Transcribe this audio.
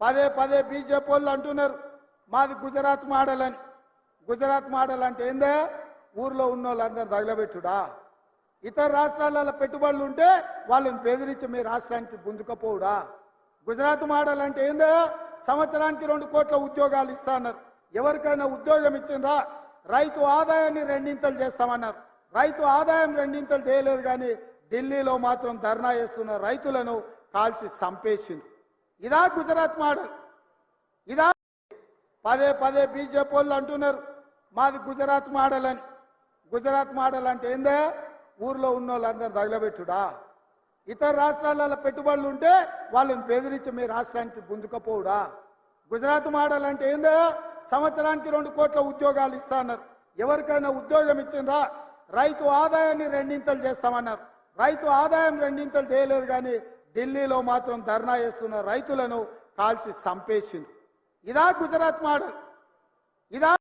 పదే పదే బీజేపీ వాళ్ళు అంటున్నారు మాది గుజరాత్ మోడల్ అని గుజరాత్ మోడల్ అంటే ఏందే? ఊర్లో ఉన్న వాళ్ళందరూ తగలబెట్టుడా? ఇతర రాష్ట్రాలలో పెట్టుబడులు ఉంటే వాళ్ళని బెదిరించి మీ రాష్ట్రానికి గుంజుకపోవుడా? గుజరాత్ మోడల్ అంటే ఏందో? సంవత్సరానికి రెండు కోట్ల ఉద్యోగాలు ఇస్తాన్నారు. ఎవరికైనా ఉద్యోగం ఇచ్చిందా రైతు ఆదాయాన్ని రెండింతలు చేస్తామన్నారు. రైతు ఆదాయం రెండింతలు చేయలేదు కానీ ఢిల్లీలో మాత్రం ధర్నా చేస్తున్న రైతులను కాల్చి చంపేసింది ఇదా గుజరాత్ మోడల్. ఇదా పదే పదే బీజేపీ వాళ్ళు అంటున్నారు మాది గుజరాత్ మోడల్ అని. గుజరాత్ మోడల్ అంటే ఏందే? ఊర్లో ఉన్న వాళ్ళందరూ తగలబెట్టుడా? ఇతర రాష్ట్రాలలో పెట్టుబడులు ఉంటే వాళ్ళని బెదిరించి మీ రాష్ట్రానికి గుంజుకపోవుడా? గుజరాత్ మోడల్ అంటే ఏందో? సంవత్సరానికి రెండు కోట్ల ఉద్యోగాలు ఇస్తాన్నారు ఎవరికైనా ఉద్యోగం ఇచ్చిండ్రా రైతు ఆదాయాన్ని రెండింతలు చేస్తామన్నారు. రైతు ఆదాయం రెండింతలు చేయలేదు కానీ ఢిల్లీలో మాత్రం ధర్నా చేస్తున్న రైతులను కాల్చి చంపేసింది ఇదా గుజరాత్ మోడల్. ఇదా